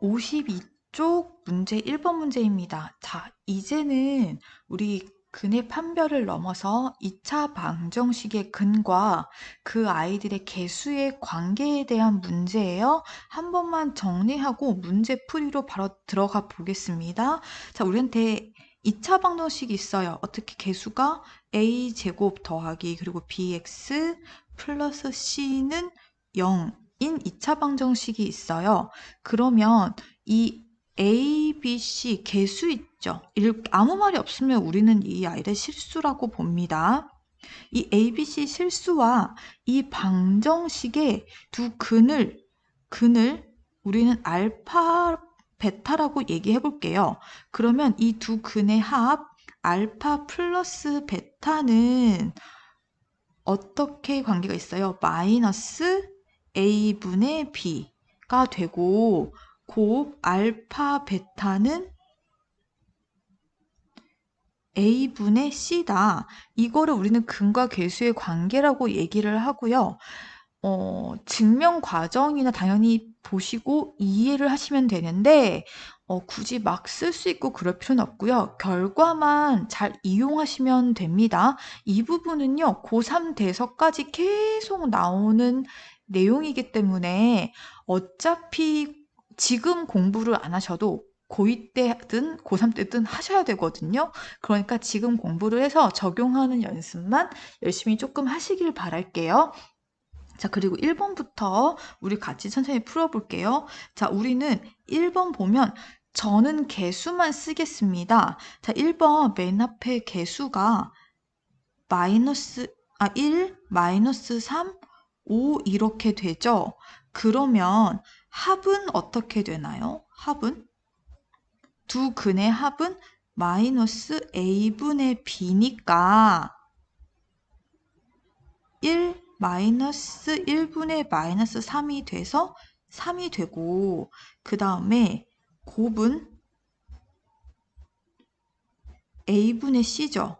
52쪽 문제 1번 문제입니다. 자, 이제는 우리 근의 판별을 넘어서 2차 방정식의 근과 그 아이들의 개수의 관계에 대한 문제예요. 한 번만 정리하고 문제 풀이로 바로 들어가 보겠습니다. 자, 우리한테 2차 방정식이 있어요. 어떻게 개수가 a 제곱 더하기 그리고 bx 플러스 c는 0 인 2차 방정식이 있어요. 그러면 이 A, B, C 개수 있죠. 아무 말이 없으면 우리는 이 아이를 실수라고 봅니다. 이 A, B, C 실수와 이 방정식의 두 근을 근을 우리는 알파, 베타라고 얘기해 볼게요. 그러면 이 두 근의 합 알파 플러스 베타는 어떻게 관계가 있어요? 마이너스 A분의 B가 되고 곱 알파 베타는 A분의 C다. 이거를 우리는 근과 계수의 관계라고 얘기를 하고요. 어, 증명 과정이나 당연히 보시고 이해를 하시면 되는데 어, 굳이 막 쓸 수 있고 그럴 필요는 없고요. 결과만 잘 이용하시면 됩니다. 이 부분은요. 고3 대서까지 계속 나오는 내용이기 때문에 어차피 지금 공부를 안 하셔도 고2 때든 고3 때든 하셔야 되거든요. 그러니까 지금 공부를 해서 적용하는 연습만 열심히 조금 하시길 바랄게요. 자, 그리고 1번부터 우리 같이 천천히 풀어볼게요. 자, 우리는 1번 보면 저는 개수만 쓰겠습니다. 자, 1번 맨 앞에 개수가 마이너스, 아, 1, 마이너스 3, 5 이렇게 되죠. 그러면 합은 어떻게 되나요? 합은? 두 근의 합은 마이너스 a분의 b니까 1 마이너스 1분의 마이너스 3이 돼서 3이 되고 그 다음에 곱은 a분의 c죠.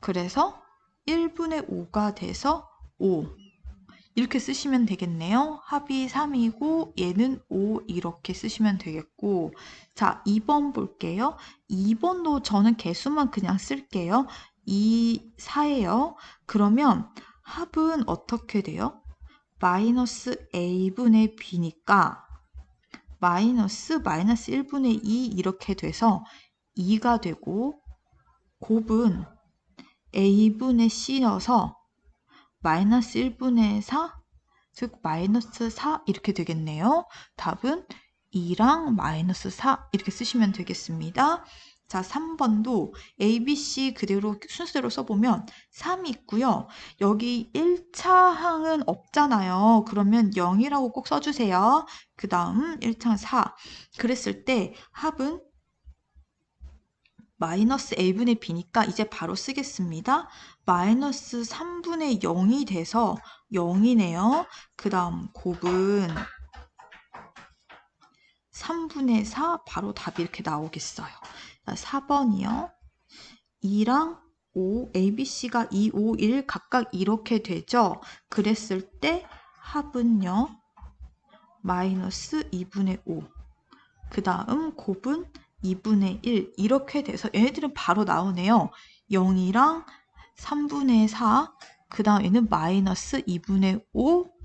그래서 1분의 5가 돼서 5 이렇게 쓰시면 되겠네요. 합이 3이고 얘는 5 이렇게 쓰시면 되겠고 자 2번 볼게요. 2번도 저는 개수만 그냥 쓸게요. 2, 4예요. 그러면 합은 어떻게 돼요? 마이너스 a분의 b니까 마이너스 마이너스 1분의 2 이렇게 돼서 2가 되고 곱은 a분의 c여서 마이너스 1분의 4, 즉 마이너스 4 이렇게 되겠네요. 답은 2랑 마이너스 4 이렇게 쓰시면 되겠습니다. 자, 3번도 A, B, C 그대로 순서대로 써보면 3이 있고요. 여기 1차 항은 없잖아요. 그러면 0이라고 꼭 써주세요. 그 다음 1차 4. 그랬을 때 합은 마이너스 a분의 b니까 이제 바로 쓰겠습니다. 마이너스 3분의 0이 돼서 0이네요. 그 다음 곱은 3분의 4 바로 답이 이렇게 나오겠어요. 4번이요. 2랑 5, ABC가 2, 5, 1 각각 이렇게 되죠. 그랬을 때 합은요. 마이너스 2분의 5. 그 다음 곱은 2분의 1 이렇게 돼서 얘네들은 바로 나오네요. 0이랑 3분의 4, 그 다음에는 마이너스 2분의 5,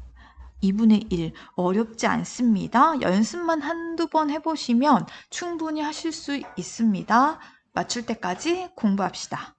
2분의 1. 어렵지 않습니다. 연습만 한두 번 해보시면 충분히 하실 수 있습니다. 맞출 때까지 공부합시다.